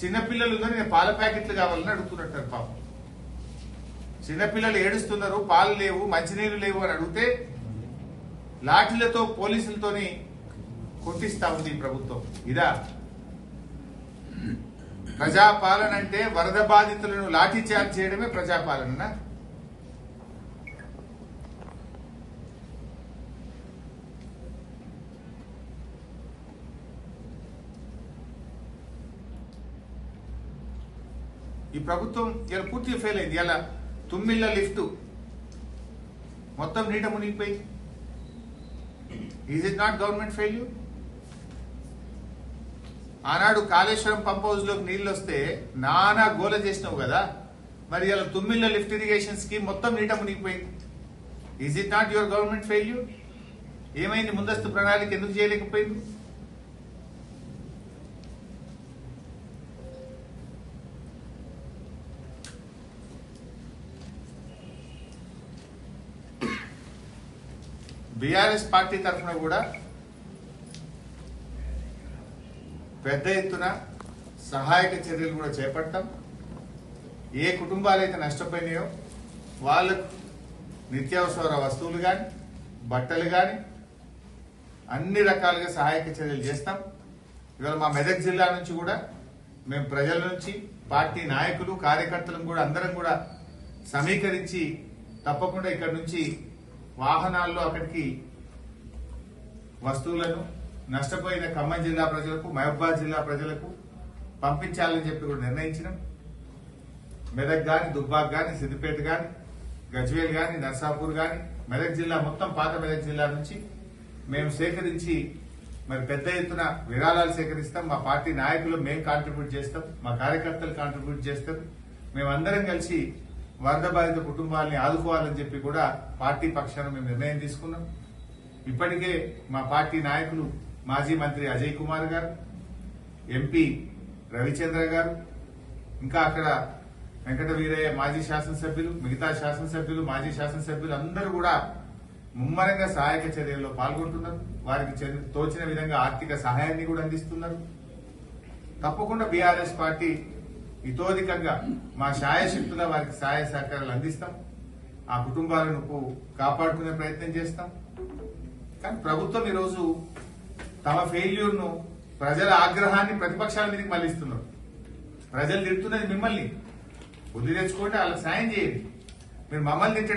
చిన్నపిల్లలు నేను పాల ప్యాకెట్లు కావాలని అడుగుతున్నట్టారు పాపం. చిన్నపిల్లలు ఏడుస్తున్నారు పాలు లేవు మంచినీళ్ళు లేవు అని అడిగితే లాఠీలతో పోలీసులతోని కొట్టిస్తా ఉంది ప్రభుత్వం. ఇదా? ప్రజాపాలన అంటే వరద బాధితులను లాఠీ చార్జ్ చేయడమే ప్రజాపాలన ఈ ప్రభుత్వం ఇలా పూర్తిగా ఫెయిల్ అయింది. ఇలా తుమ్మిళ్ళ లిఫ్ట్. మొత్తం నీట మునిగిపోయి is it not government failure ఆనాడు కాళేశ్వరం పంప్ హౌస్లోకి నీళ్ళు వస్తే నానా గోల చేసినావు కదా. మరి ఇలా తుమ్మిళ్ళ లిఫ్ట్ ఇరిగేషన్ స్కీమ్ మొత్తం నీట మునిగిపోయింది. Is it not your government failure ఏమైంది? ముందస్తు ప్రణాళిక ఎందుకు చేయలేకపోయింది? బీఆర్ఎస్ పార్టీ తరఫున కూడా పెద్ద ఎత్తున సహాయక చర్యలు కూడా చేపట్టాం ఏ కుటుంబాలు అయితే నష్టపోయినాయో వాళ్ళకు నిత్యావసర వస్తువులు కానీ బట్టలు కానీ అన్ని రకాలుగా సహాయక చర్యలు చేస్తాం. ఇవాళ మా మెదక్ జిల్లా నుంచి కూడా మేము ప్రజల నుంచి పార్టీ నాయకులు కార్యకర్తలను కూడా అందరం కూడా సమీకరించి తప్పకుండా ఇక్కడ నుంచి వాహనాల్లో అక్కడికి వస్తువులను నష్టపోయిన ఖమ్మం జిల్లా ప్రజలకు మహబాద్ జిల్లా ప్రజలకు పంపించాలని చెప్పి కూడా నిర్ణయించినాం. మెదక్ గాని దుబ్బాక్ గాని సిద్దిపేట గాని గజ్వేల్ గాని నర్సాపూర్ గాని మెదక్ జిల్లా మొత్తం పాత మెదక్ జిల్లా నుంచి మేము సేకరించి మరి పెద్ద ఎత్తున విరాళాలు సేకరిస్తాం. మా పార్టీ నాయకులు మేము కాంట్రిబ్యూట్ చేస్తాం. మా కార్యకర్తలు కాంట్రిబ్యూట్ చేస్తారు. మేమందరం కలిసి వరద బాధిత కుటుంబాలని ఆదుకోవాలని చెప్పి కూడా పార్టీ పక్షాన మేము నిర్ణయం తీసుకున్నాం. ఇప్పటికే మా పార్టీ నాయకులు మాజీ మంత్రి అజయ్ కుమార్ గారు ఎంపీ రవిచంద్ర గారు ఇంకా అక్కడ వెంకట వీరయ్య మాజీ శాసనసభ్యులు మిగతా శాసనసభ్యులు మాజీ శాసనసభ్యులు అందరూ కూడా ముమ్మరంగా సహాయక చర్యల్లో పాల్గొంటున్నారు. వారికి తోచిన విధంగా ఆర్థిక సహాయాన్ని కూడా అందిస్తున్నారు. తప్పకుండా బీఆర్ఎస్ పార్టీ ఇతోధికంగా మా శాయశక్తుల వారికి సహాయ సహకారాలు అందిస్తాం. ఆ కుటుంబాలను కాపాడుకునే ప్రయత్నం చేస్తాం. కానీ ప్రభుత్వం ఈరోజు తమ ఫెయిల్యూర్ను ప్రజల ఆగ్రహాన్ని ప్రతిపక్షాల మీదకి మళ్ళిస్తున్నారు. ప్రజలు తిడుతున్నది మిమ్మల్ని. బుద్ధి తెచ్చుకోండి వాళ్ళకి సాయం చేయండి. మీరు మమ్మల్ని